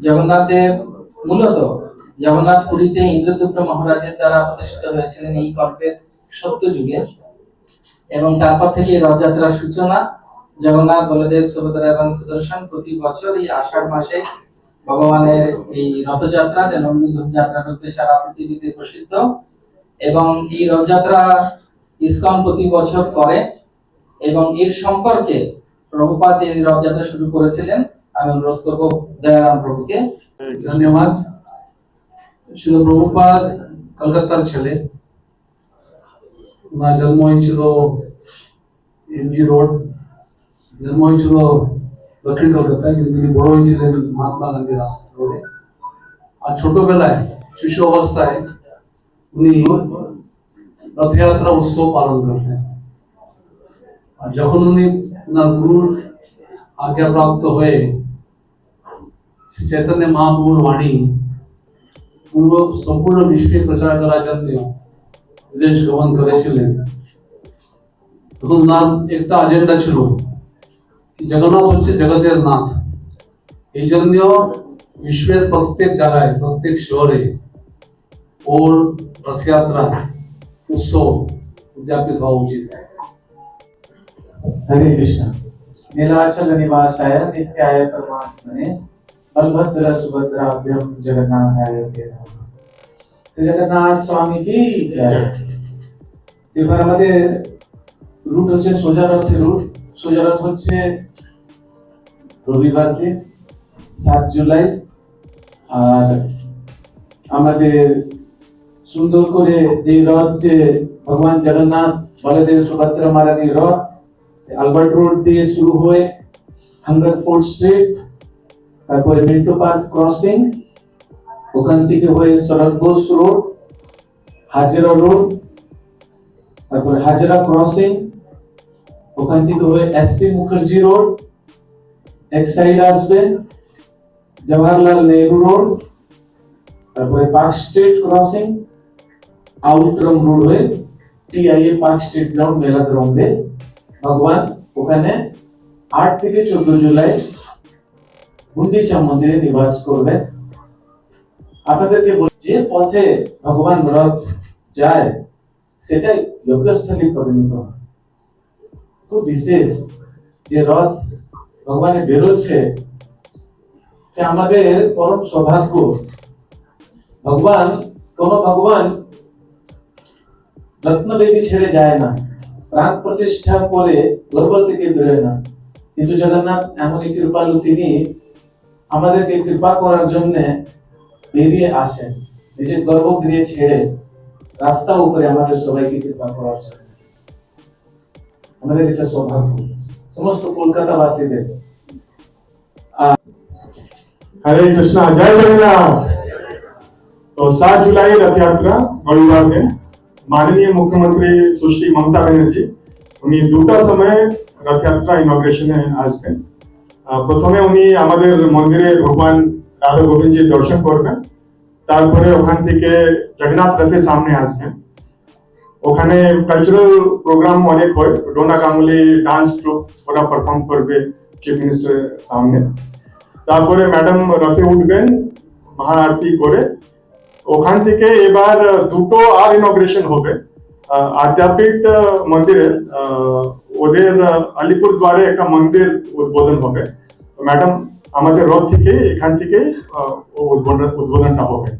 Jagannath Dev মূলত জগন্নাথ পুরীতে ইন্দ্রদুপ্ত মহারাজের দ্বারা প্রতিষ্ঠিত হয়েছিলেন এই কল্পের সত্য যুগে। এবং তারপর থেকে রথযাত্রার সূচনা, জগন্নাথ, বলদেব, সুভদ্রা এবং সুদর্শন প্রতি বছর এই আষাঢ় মাসে ভগবানের এই রথযাত্রা নন্দী রথযাত্রা রূপে সারা পৃথিবীতে প্রসিদ্ধ। এবং এই রথযাত্রা ইসকন প্রতি বছর করে এবং এর সম্পর্কে প্রভুপাদ যে রথযাত্রা শুরু করেছিলেন আমি অনুরোধ করব, দয়ারাম প্রভুকে। ধন্যবাদ। শিল প্রভুপাদ কলকাতার ছেলে। ওনার জন্ম হয়েছিল এমজি রোড। জন্ম হয়েছিল দক্ষিণ কলকাতায়, কিন্তু তিনি বড় হয়েছিলেন মহাত্মা গান্ধী রাস্তা রোডে। আর ছোটবেলায়, শিশু অবস্থায়, উনি রথযাত্রা উৎসব পালন করতেন। আর যখন উনি ওনার গুরুর আজ্ঞাপ্রাপ্ত হয়ে শ্রী চৈতন্য মহাপ্রভুর বাণী পূর্ব সম্পূর্ণ বিশ্বে প্রচার করার জন্য বিদেশ গমন করেছিলেন তখন ওনার একটা এজেন্ডা ছিল কি জগন্নাথ হচ্ছে জগতের নাথ এই জন্য বিশ্বের প্রত্যেক জায়গায় প্রত্যেক শহরে ওর রথযাত্রা উৎসব উদযাপিত হওয়া উচিত हरे कृष्ण नीलाचल निवासाय नित्याय परमात्मने बलभद्र सुभद्राभ्यम जगन्नाथाय ते नमः তো জগন্নাথ স্বামী কি জয় এবার আমাদের রুট হচ্ছে সোজা রথের রুট সোজা রথ হচ্ছে রবিবার দিন সাত জুলাই আর আমাদের সুন্দর করে এই রথ যে ভগবান জগন্নাথ বলদেব সুভদ্রা মারানির রথ আলবার্ট রোড দিয়ে শুরু হয়ে হাঙ্গার ফোর্ট স্ট্রিট, তারপরে মিন্টো পার্ক ক্রসিং, ওখান থেকে হয়ে শরৎ বোস রোড, হাজরা রোড, তারপরে হাজরা ক্রসিং, ওখান থেকে হয়ে এসপি মুখার্জি রোড, এক সাইড আসবে জওয়াহরলাল নেহরু রোড, তারপরে Park Street crossing Outram Road হয়ে টিআইএ পার্ক স্ট্রিট গ্রাউন্ড মেলা গ্রাউন্ডে ভগবান, ওখানে আট থেকে চোদ্দ জুলাই গুন্ডিচা মন্দিরে নিবাস করবেন। আপনাদেরকে যে পথে ভগবান রথ যায়, সেটাই যজ্ঞস্থলী পরিণত খুব বিশেষ যে রথ ভগবানে বেরোচ্ছে, সে আমাদের পরম সৌভাগ্য। ভগবান, কোন ভগবান রত্নবেদী ছেড়ে যায় না। প্রাণ প্রতিষ্ঠা করে গর্ব থেকে বেরোয় না কিন্তু জগন্নাথ এমনই কৃপালু তিনি আমাদেরকে কৃপা করার জন্য বেরিয়ে আসেন নিজের গর্ভগৃহে ছেড়ে রাস্তা উপরে আমাদের সবাইকে কৃপা করার জন্য আমাদের এটা সৌভাগ্য সমস্ত কলকাতাবাসীদের हरे कृष्णा जय जगन्नाथ तो सात जुलाई रथ यात्रा रविवार में માનનીય મુખ્યમંત્રી સુશ્રી મમતા બેનર્જી উনি দুটা সময়ে রথযাত্রা ইনগ্রেশনে আসবেন প্রথমে উনি আমাদের মন্দিরে ভগবান রাধা গোবিন্দজি দর্শন করবেন তারপরে ওখান থেকে জগন্নাথ রথের সামনে আসবেন ওখানে কালচারাল প্রোগ্রাম অনেক হয় ডোনা কামলি ডান্স গ্রুপ ওরা পারফর্ম করবে চিফ মিনিস্টারের সামনে তারপরে ম্যাডাম রথে উঠবেন মহাআরতি করে ওখান থেকে এবার দুটো আর ইনগ্রেশন হবে। আদ্যাপীঠ মন্দিরে ওদের আলিপুর দ্বারে একটা মন্দির উদ্বোধন হবে। ম্যাডাম, আমাদের রথ থেকে এখান থেকে উদ্বোধন, উদ্বোধনটা হবে।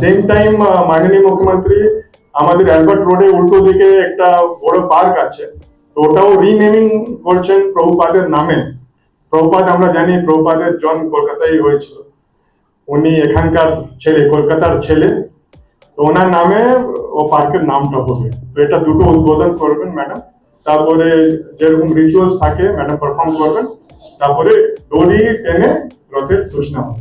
সেম টাইম মাননীয় মুখ্যমন্ত্রী, আমাদের অ্যালবার্ট রোডে উল্টো দিকে একটা বড় পার্ক আছে। তো ওটাও রিনেমিং করছেন প্রভুপাদের নামে। প্রভুপাদ, আমরা জানি, প্রভুপাদের জন কলকাতায় হয়েছিল। উনি এখানকার ছেলে, কলকাতার ছেলে। তো ওনার নামে ও পার্কের নামটা হবে তো এটা দুটো উদ্বোধন করবেন ম্যাডাম। তারপরে যেরকম রিচুয়ালস থাকে, ম্যাডাম পারফর্ম করবেন। তারপরে দড়ি টেনে রথের সূচনা হবে।